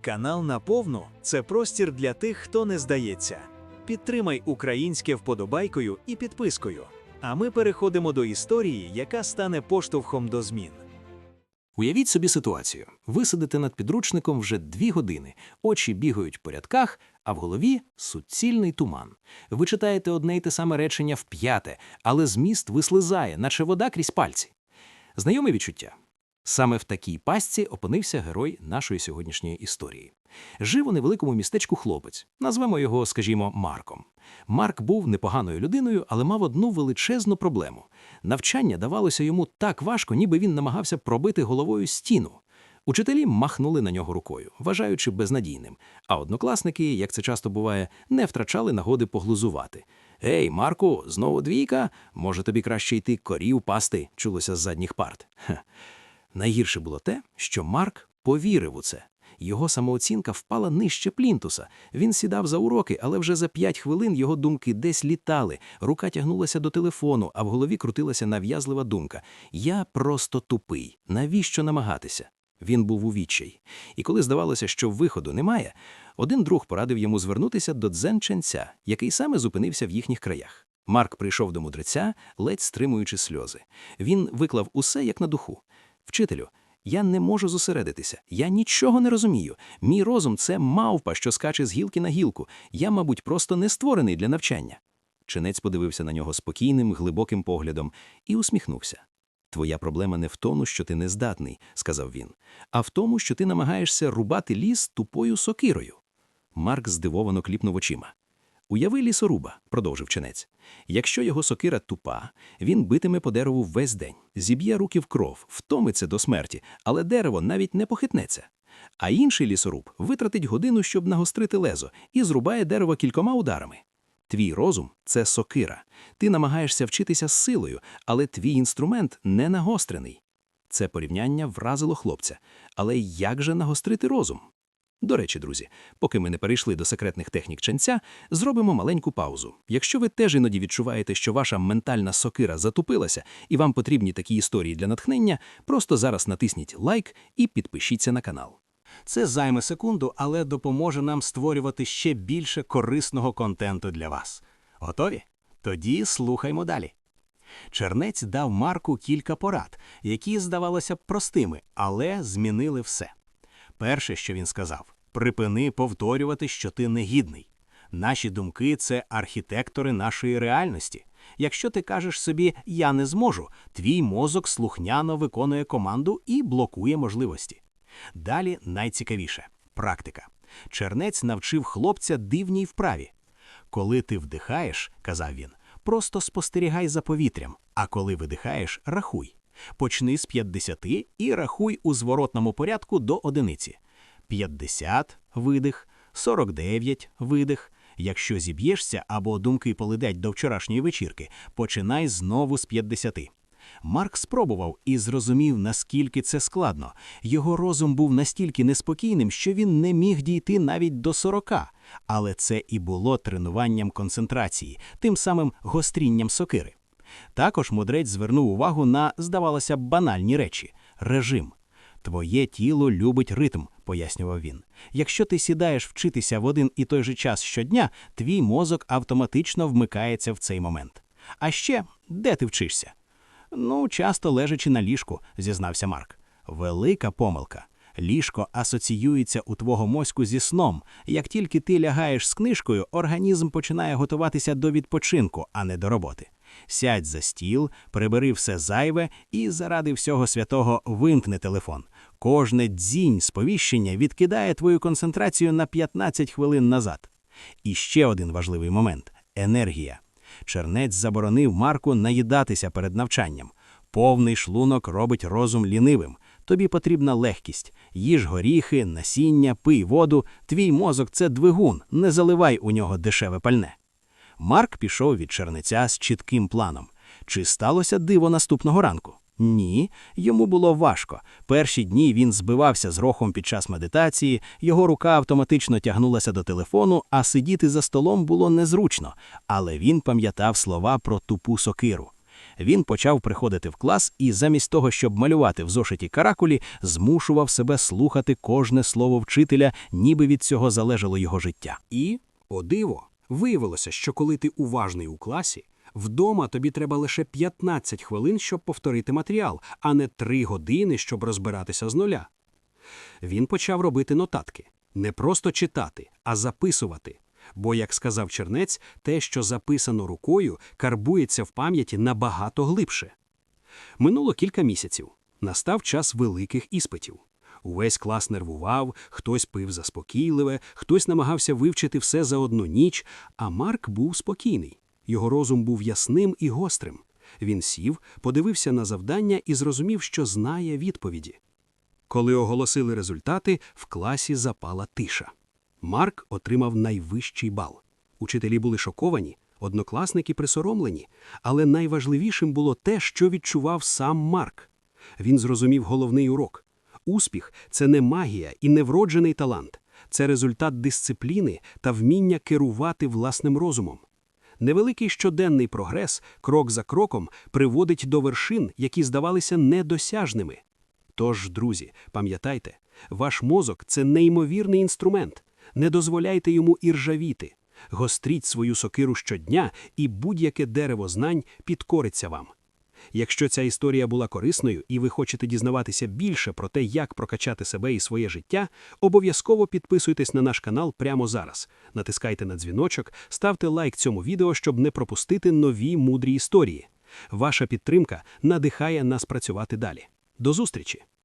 Канал Наповну це простір для тих, хто не здається. Підтримай українське вподобайкою і підпискою. А ми переходимо до історії, яка стане поштовхом до змін. Уявіть собі ситуацію. Ви сидите над підручником вже дві години, очі бігають по рядках, а в голові суцільний туман. Ви читаєте одне й те саме речення в п'яте, але зміст вислизає, наче вода крізь пальці. Знайоме відчуття? Саме в такій пастці опинився герой нашої сьогоднішньої історії. Жив у невеликому містечку хлопець, назвемо його, скажімо, Марком. Марк був непоганою людиною, але мав одну величезну проблему. Навчання давалося йому так важко, ніби він намагався пробити головою стіну. Учителі махнули на нього рукою, вважаючи безнадійним, а однокласники, як це часто буває, не втрачали нагоди поглузувати. Ей, Марку, знову двійка? Може, тобі краще йти корів пасти, чулося з задніх парт. Хе. Найгірше було те, що Марк повірив у це. Його самооцінка впала нижче плінтуса. Він сідав за уроки, але вже за п'ять хвилин його думки десь літали. Рука тягнулася до телефону, а в голові крутилася нав'язлива думка: Я просто тупий. Навіщо намагатися? Він був у відчай. І коли здавалося, що виходу немає, один друг порадив йому звернутися до дзен-ченця, який саме зупинився в їхніх краях. Марк прийшов до мудреця, ледь стримуючи сльози. Він виклав усе як на духу. Вчителю, я не можу зосередитися, я нічого не розумію. Мій розум це мавпа, що скаче з гілки на гілку. Я, мабуть, просто не створений для навчання. Чинець подивився на нього спокійним, глибоким поглядом і усміхнувся. Твоя проблема не в тому, що ти нездатний, сказав він, а в тому, що ти намагаєшся рубати ліс тупою сокирою. Марк здивовано кліпнув очима. Уяви лісоруба, продовжив чинець. Якщо його сокира тупа, він битиме по дереву весь день, зіб'є руки в кров, втомиться до смерті, але дерево навіть не похитнеться. А інший лісоруб витратить годину, щоб нагострити лезо, і зрубає дерево кількома ударами. Твій розум це сокира. Ти намагаєшся вчитися з силою, але твій інструмент не нагострений. Це порівняння вразило хлопця. Але як же нагострити розум? До речі, друзі, поки ми не перейшли до секретних технік ченця, зробимо маленьку паузу. Якщо ви теж іноді відчуваєте, що ваша ментальна сокира затупилася і вам потрібні такі історії для натхнення, просто зараз натисніть лайк і підпишіться на канал. Це займе секунду, але допоможе нам створювати ще більше корисного контенту для вас. Готові? Тоді слухаймо далі. Чернець дав Марку кілька порад, які здавалося простими, але змінили все. Перше, що він сказав, припини повторювати, що ти негідний. Наші думки це архітектори нашої реальності. Якщо ти кажеш собі я не зможу, твій мозок слухняно виконує команду і блокує можливості. Далі найцікавіше практика. Чернець навчив хлопця дивній вправі. Коли ти вдихаєш, казав він, просто спостерігай за повітрям, а коли видихаєш, рахуй. Почни з 50 і рахуй у зворотному порядку до одиниці. 50 – видих, 49 – видих. Якщо зіб'єшся або думки полетять до вчорашньої вечірки, починай знову з 50. Марк спробував і зрозумів, наскільки це складно. Його розум був настільки неспокійним, що він не міг дійти навіть до 40. Але це і було тренуванням концентрації, тим самим гострінням сокири. Також мудрець звернув увагу на, здавалося банальні речі режим. Твоє тіло любить ритм, пояснював він. Якщо ти сідаєш вчитися в один і той же час щодня, твій мозок автоматично вмикається в цей момент. А ще де ти вчишся? Ну, часто лежачи на ліжку, зізнався Марк. Велика помилка. Ліжко асоціюється у твого мозку зі сном. Як тільки ти лягаєш з книжкою, організм починає готуватися до відпочинку, а не до роботи. Сядь за стіл, прибери все зайве і заради всього святого вимкни телефон. Кожне дзінь сповіщення відкидає твою концентрацію на 15 хвилин назад. І ще один важливий момент енергія. Чернець заборонив Марку наїдатися перед навчанням. Повний шлунок робить розум лінивим. Тобі потрібна легкість. Їж горіхи, насіння, пий воду. Твій мозок це двигун, не заливай у нього дешеве пальне. Марк пішов від чернеця з чітким планом. Чи сталося диво наступного ранку? Ні, йому було важко. Перші дні він збивався з рохом під час медитації, його рука автоматично тягнулася до телефону, а сидіти за столом було незручно, але він пам'ятав слова про тупу сокиру. Він почав приходити в клас і замість того, щоб малювати в зошиті каракулі, змушував себе слухати кожне слово вчителя, ніби від цього залежало його життя. І, о диво, виявилося, що коли ти уважний у класі, вдома тобі треба лише 15 хвилин, щоб повторити матеріал, а не 3 години, щоб розбиратися з нуля. Він почав робити нотатки. Не просто читати, а записувати. Бо, як сказав Чернець, те, що записано рукою, карбується в пам'яті набагато глибше. Минуло кілька місяців. Настав час великих іспитів. Увесь клас нервував, хтось пив заспокійливе, хтось намагався вивчити все за одну ніч, а Марк був спокійний. Його розум був ясним і гострим. Він сів, подивився на завдання і зрозумів, що знає відповіді. Коли оголосили результати, в класі запала тиша. Марк отримав найвищий бал. Учителі були шоковані, однокласники присоромлені, але найважливішим було те, що відчував сам Марк. Він зрозумів головний урок. Успіх це не магія і не вроджений талант, це результат дисципліни та вміння керувати власним розумом. Невеликий щоденний прогрес, крок за кроком, приводить до вершин, які здавалися недосяжними. Тож, друзі, пам'ятайте, ваш мозок це неймовірний інструмент. Не дозволяйте йому іржавіти. Гостріть свою сокиру щодня, і будь-яке дерево знань підкориться вам. Якщо ця історія була корисною і ви хочете дізнаватися більше про те, як прокачати себе і своє життя, обов'язково підписуйтесь на наш канал прямо зараз. Натискайте на дзвіночок, ставте лайк цьому відео, щоб не пропустити нові мудрі історії. Ваша підтримка надихає нас працювати далі. До зустрічі!